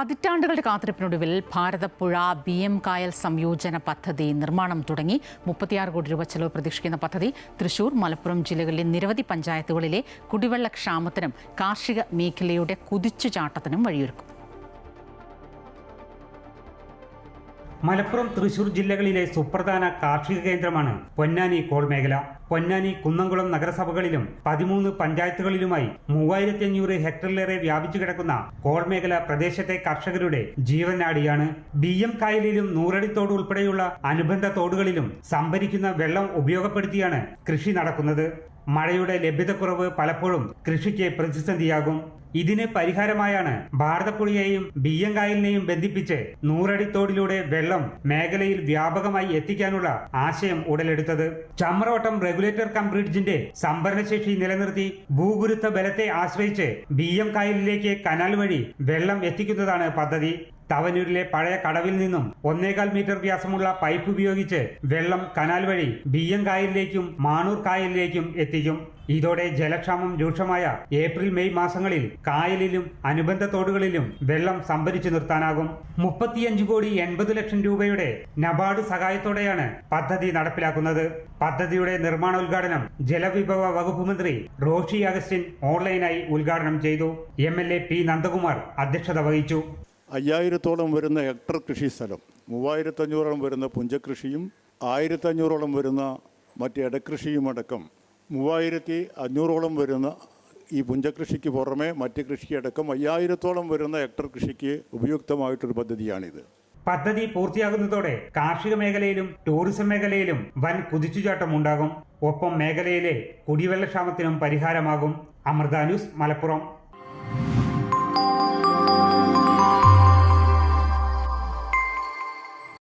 പതിറ്റാണ്ടുകളുടെ കാത്തിരിപ്പിനൊടുവിൽ Bharathapuzha B M കായൽ സംയോജന പദ്ധതി നിർമ്മാണം തുടങ്ങി. മുപ്പത്തിയാറ് കോടി രൂപ ചെലവ് പ്രതീക്ഷിക്കുന്ന പദ്ധതി തൃശൂർ മലപ്പുറം ജില്ലകളിലെ നിരവധി പഞ്ചായത്തുകളിലെ കുടിവെള്ള ക്ഷാമത്തിനും കാർഷിക മേഖലയുടെ കുതിച്ചുചാട്ടത്തിനും വഴിയൊരുക്കും. മലപ്പുറം തൃശൂർ ജില്ലകളിലെ സുപ്രധാന കാർഷിക കേന്ദ്രമാണ് പൊന്നാനി കോൾ മേഖല. പൊന്നാനി കുന്നംകുളം നഗരസഭകളിലും പതിമൂന്ന് പഞ്ചായത്തുകളിലുമായി മൂവായിരത്തി അഞ്ഞൂറ് ഹെക്ടറിലേറെ വ്യാപിച്ചു കിടക്കുന്ന കോൾ മേഖല പ്രദേശത്തെ കർഷകരുടെ ജീവനാടിയാണ്. ബി എം കായലിലും നൂറടിത്തോട് ഉൾപ്പെടെയുള്ള അനുബന്ധ തോടുകളിലും സംഭരിക്കുന്ന വെള്ളം ഉപയോഗപ്പെടുത്തിയാണ് കൃഷി നടക്കുന്നത്. മഴയുടെ ലഭ്യതക്കുറവ് പലപ്പോഴും കൃഷിക്ക് പ്രതിസന്ധിയാകും. ഇതിന് പരിഹാരമായാണ് ഭാരതപ്പുഴയെയും ബിയ്യങ്കായലിനെയും ബന്ധിപ്പിച്ച് നൂറടിത്തോടിലൂടെ വെള്ളം മേഖലയിൽ വ്യാപകമായി എത്തിക്കാനുള്ള ആശയം ഉടലെടുത്തത്. ചമ്രവട്ടം റെഗുലേറ്റർ കം ബ്രിഡ്ജിന്റെ സംഭരണശേഷി നിലനിർത്തി ഭൂഗുരുത്വ ബലത്തെ ആശ്രയിച്ച് ബിയ്യം കായലിലേക്ക് കനാൽ വഴി വെള്ളം എത്തിക്കുന്നതാണ് പദ്ധതി. തവനൂരിലെ പഴയ കടവിൽ നിന്നും ഒന്നേകാൽ മീറ്റർ വ്യാസമുള്ള പൈപ്പ് ഉപയോഗിച്ച് വെള്ളം കനാൽ വഴി ബിയ്യം കായലിലേക്കും മാണൂർ കായലിലേക്കും എത്തിക്കും. ഇതോടെ ജലക്ഷാമം രൂക്ഷമായ ഏപ്രിൽ മെയ് മാസങ്ങളിൽ കായലിലും അനുബന്ധ തോടുകളിലും വെള്ളം സംഭരിച്ചു നിർത്താനാകും. മുപ്പത്തിയഞ്ച് കോടി എൺപത് ലക്ഷം രൂപയുടെ നബാർഡ് സഹായത്തോടെയാണ് പദ്ധതി നടപ്പിലാക്കുന്നത്. പദ്ധതിയുടെ നിർമ്മാണോദ്ഘാടനം ജലവിഭവ വകുപ്പ് മന്ത്രി റോഷി അഗസ്റ്റിൻ ഓൺലൈനായി ഉദ്ഘാടനം ചെയ്തു. M L A P Nandakumar അധ്യക്ഷത വഹിച്ചു. അയ്യായിരത്തോളം വരുന്ന ഹെക്ടർ കൃഷി സ്ഥലം മൂവായിരത്തഞ്ഞൂറോളം വരുന്ന പുഞ്ചകൃഷിയും ആയിരത്തഞ്ഞൂറോളം വരുന്ന മറ്റ് ഇടകൃഷിയും അടക്കം മൂവായിരത്തി അഞ്ഞൂറോളം വരുന്ന ഈ പുഞ്ചകൃഷിക്ക് പുറമെ മറ്റ് കൃഷിയടക്കം അയ്യായിരത്തോളം വരുന്ന ഹെക്ടർ കൃഷിക്ക് ഉപയുക്തമായിട്ടൊരു പദ്ധതിയാണിത്. പദ്ധതി പൂർത്തിയാകുന്നതോടെ കാർഷിക മേഖലയിലും ടൂറിസം മേഖലയിലും വൻ കുതിച്ചുചാട്ടം ഉണ്ടാകും. ഒപ്പം മേഖലയിലെ കുടിവെള്ളക്ഷാമത്തിനും പരിഹാരമാകും. അമൃത ന്യൂസ് മലപ്പുറം.